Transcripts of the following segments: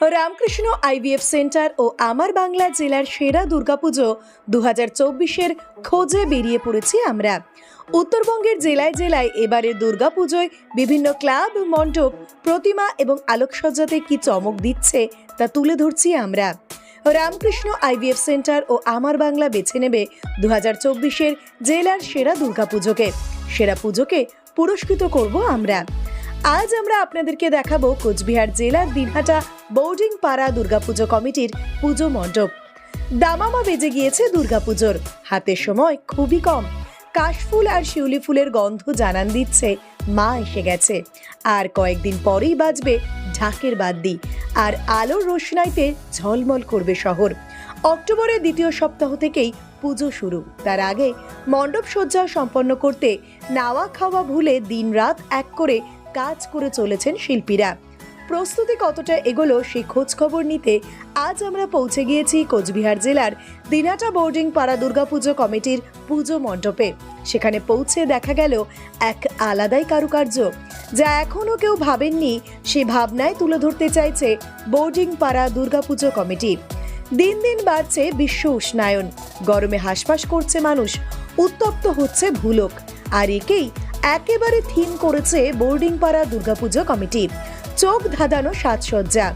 Ramakrishna IVF centre ও আমার বাংলা জেলার সেরা দুর্গাপুজো দু হাজার চব্বিশের খোঁজে বেরিয়ে পড়েছি আমরা। উত্তরবঙ্গের জেলায় জেলায় এবারে দুর্গাপুজোয় বিভিন্ন ক্লাব, মণ্ডপ, প্রতিমা এবং আলোকসজ্জাতে কি চমক দিচ্ছে তা তুলে ধরছি আমরা। রামকৃষ্ণ আইভিএফ সেন্টার ও আমার বাংলা বেছে নেবে দু হাজার চব্বিশের জেলার সেরা দুর্গাপুজোকে। সেরা পুজোকে পুরস্কৃত করব আমরা। আজ আমরা আপনাদেরকে দেখাবো কোচবিহার জেলার দিনহাটা বোর্ডিং পাড়া দুর্গাপুজো কমিটির পুজো মণ্ডপ। দামামা বেজে গিয়েছে দুর্গাপুজোর। হাতে সময় খুবই কম। কাশফুল আর শিউলি ফুলের গন্ধ জানান দিচ্ছে, মা এসে গেছে। আর কয়েকদিন পরেই বাজবে ঢাকের বাদ্যি। আর আলোর রোশনাইতে ঝলমল করবে শহর। অক্টোবরের দ্বিতীয় সপ্তাহ থেকেই পুজো শুরু। তার আগে মণ্ডপ সজ্জা সম্পন্ন করতে নাওয়া খাওয়া ভুলে দিনরাত এক করে কাজ করে চলেছেন শিল্পীরা। প্রস্তুতি কতটা এগোলো সেই খোঁজ খবর নিতে আজ আমরা পৌঁছে গিয়েছি কোচবিহার জেলার দিনাটা বোর্ডিং পাড়া দুর্গাপুজো কমিটির পুজো মণ্ডপে। সেখানে পৌঁছে দেখা গেল এক আলাদাই কারুকার্য, যা এখনও কেউ ভাবেননি সে ভাবনায় তুলে ধরতে চাইছে বোর্ডিং পাড়া দুর্গাপুজো কমিটি। দিন দিন বাড়ছে বিশ্ব উষ্ণায়ন, গরমে হাসপাস করছে মানুষ, উত্তপ্ত হচ্ছে ভুলক, আর একেই একেবারে থিম করেছে বোর্ডিং পাড়া দুর্গাপুজো কমিটি। চোখ ধাঁধানো সাজসজ্জা।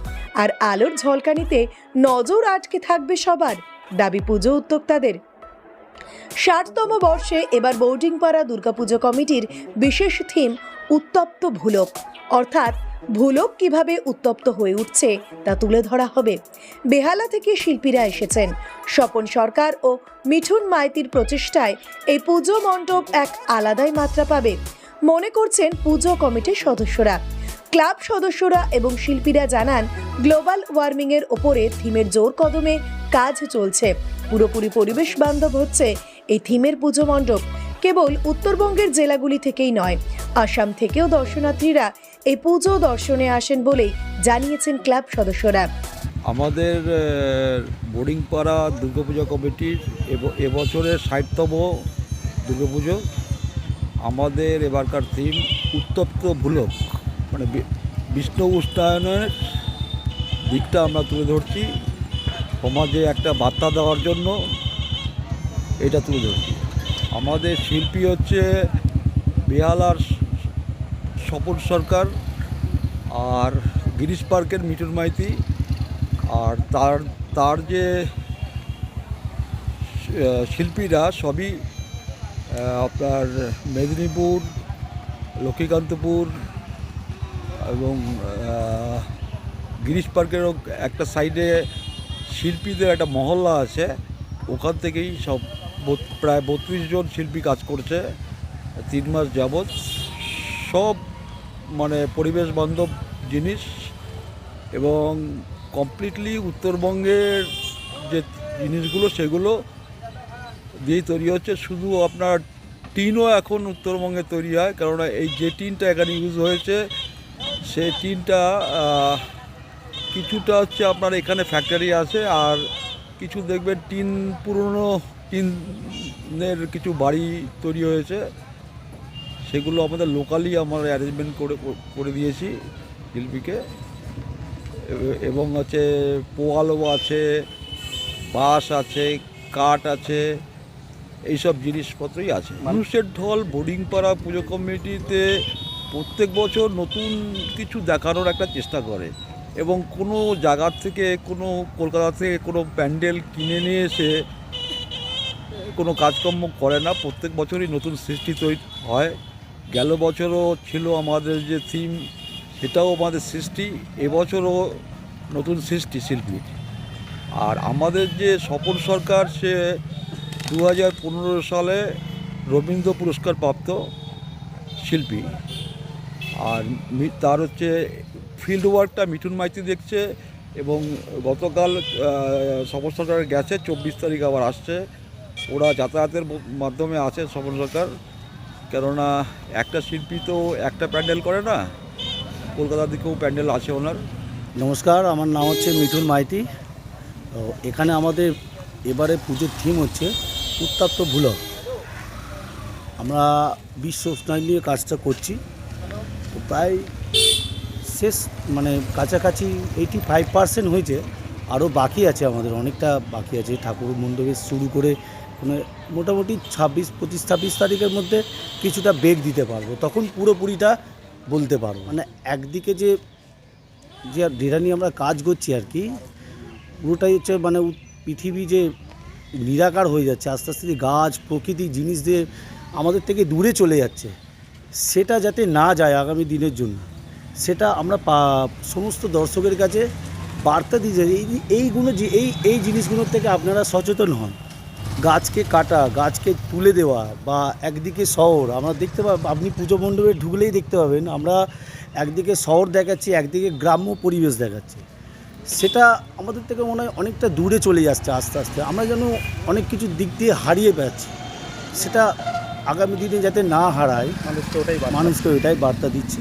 আর আলোর ঝলকানিতে নজর আটকে থাকবে সবার, দাবি পুজো উদ্যোক্তাদের। ষাটতম বর্ষে এবার বোর্ডিং পাড়া দুর্গাপুজো কমিটির বিশেষ থিম, উত্তপ্ত ভুলক। অর্থাৎ ভুলক কীভাবে উত্তপ্ত হয়ে উঠছে তা তুলে ধরা হবে। বেহালা থেকে শিল্পীরা এসেছেন। স্বপন সরকার ও মিঠুন মাইতির প্রচেষ্টায় এই পুজো মণ্ডপ এক আলাদাই মাত্রা পাবে। মনে করছেন পুজো কমিটির সদস্যরা। ক্লাব সদস্যরা এবং শিল্পীরা জানান, গ্লোবাল ওয়ার্মিংয়ের ওপরে থিমের জোর কদমে কাজ চলছে। পুরোপুরি পরিবেশ বান্ধব হচ্ছে এই থিমের পুজো মণ্ডপ। কেবল উত্তরবঙ্গের জেলাগুলি থেকেই নয়। আসাম থেকেও দর্শনার্থীরা এই পুজো দর্শনে আসেন বলেই জানিয়েছেন ক্লাব সদস্যরা। আমাদের বোর্ডিং পাড়া দুর্গাপূজা কমিটির এব- এবছরের ষাটতম দুর্গাপুজো। আমাদের এবারকার থিম উত্তপ্ত ভুলক। মানে বিষ্ণু উষ্ণায়নের দিকটা আমরা তুলে ধরছি। সমাজে একটা বার্তা দেওয়ার জন্য এটা তুলে ধরছি। আমাদের শিল্পী হচ্ছে বেহালার স- স্বপন সরকার আর গিরিশ পার্কের মিঠুন মাইতি। আর তার তার যে শিল্পীরা সবই আপনার মেদিনীপুর, লক্ষ্মীকান্তপুর এবং গিরিশ পার্কেরও একটা সাইডে শিল্পীদের একটা মহল্লা আছে, ওখান থেকেই সব প্রায় বত্রিশ জন শিল্পী কাজ করছে, তিন মাস যাবৎ। সব মানে পরিবেশ বান্ধব জিনিস এবং কমপ্লিটলি উত্তরবঙ্গের যে জিনিসগুলো, সেগুলো দিয়েই তৈরি হচ্ছে। শুধু আপনার টিনও এখন উত্তরবঙ্গে তৈরি হয়, কেননা এই যে টিনটা এখানে ইউজ হয়েছে, সেই টিনটা কিছুটা হচ্ছে আপনার এখানে ফ্যাক্টরি আছে, আর কিছু দেখবেন টিন পুরনো টিনের কিছু বাড়ি তৈরি হয়েছে। সেগুলো আমাদের লোকালি আমরা অ্যারেঞ্জমেন্ট করে করে দিয়েছি শিল্পীকে। এবং আছে পোয়ালো আছে বাঁশ আছে কাঠ আছে এইসব জিনিসপত্রই আছে। মানুষের ঢল বোর্ডিং পাড়া পুজো কমিটিতে প্রত্যেক বছর নতুন কিছু দেখানোর একটা চেষ্টা করে। এবং কোনো জায়গার থেকে, কোনো কলকাতা থেকে কোনো প্যান্ডেল কিনে নিয়ে এসে কোনো কাজকর্ম করে না। প্রত্যেক বছরই নতুন সৃষ্টি তৈরি হয়। গেল বছরও ছিল আমাদের যে থিম সেটাও আমাদের সৃষ্টি। এবছরও নতুন সৃষ্টি শিল্পী। আর আমাদের যে স্বপন সরকার, সে দু হাজার পনেরো সালে রবীন্দ্র পুরস্কার প্রাপ্ত শিল্পী। আর তার হচ্ছে ফিল্ড ওয়ার্কটা মিঠুন মাইতি দেখছে এবং গতকাল স্বপন সরকার গেছে, চব্বিশ তারিখ আবার আসছে। ওরা যাতায়াতের মাধ্যমে আছে স্বপন সরকার। কেননা একটা শিল্পী তো একটা প্যান্ডেল করে না কলকাতার দিকেও প্যান্ডেল আছে ওনার। নমস্কার, আমার নাম হচ্ছে মিঠুন মাইতি। তো এখানে আমাদের এবারে পুজোর থিম হচ্ছে উত্তাপ্ত ভুলক। আমরা বিশ্ব উষ্ণায়ন নিয়ে কাজটা করছি। তো প্রায় শেষ মানে কাছাকাছি এইটি ফাইভ পার্সেন্ট হয়েছে, আরও বাকি আছে আমাদের, অনেকটা বাকি আছে। ঠাকুর মণ্ডপে শুরু করে মানে মোটামুটি ছাব্বিশ, পঁচিশ, ছাব্বিশ তারিখের মধ্যে কিছুটা বেগ দিতে পারব। তখন পুরোপুরিটা বলতে পারব। মানে একদিকে যে যে যেটা নিয়ে আমরা কাজ করছি আর কি, পুরোটাই হচ্ছে মানে পৃথিবী যে নিরাকার হয়ে যাচ্ছে, আস্তে আস্তে যে গাছ, প্রকৃতি, জিনিস দিয়ে আমাদের থেকে দূরে চলে যাচ্ছে, সেটা যাতে না যায় আগামী দিনের জন্য। সেটা আমরা সমস্ত দর্শকের কাছে বার্তা দিয়ে যাই। এই এইগুলো যে এই এই জিনিসগুলোর থেকে আপনারা সচেতন হন। গাছকে কাটা গাছকে তুলে দেওয়া বা একদিকে শহর আমরা দেখতে পাব আপনি পুজো মণ্ডপে ঢুকলেই দেখতে পাবেন আমরা একদিকে শহর দেখাচ্ছি একদিকে গ্রাম্য পরিবেশ দেখাচ্ছি। সেটা আমাদের থেকে মনে হয় অনেকটা দূরে চলে যাচ্ছে আস্তে আস্তে। আমরা যেন অনেক কিছু দিক দিয়ে হারিয়ে পাচ্ছি সেটা আগামী দিনে যাতে না হারায় মানুষকে ওটাই। মানুষকে এটাই বার্তা দিচ্ছে।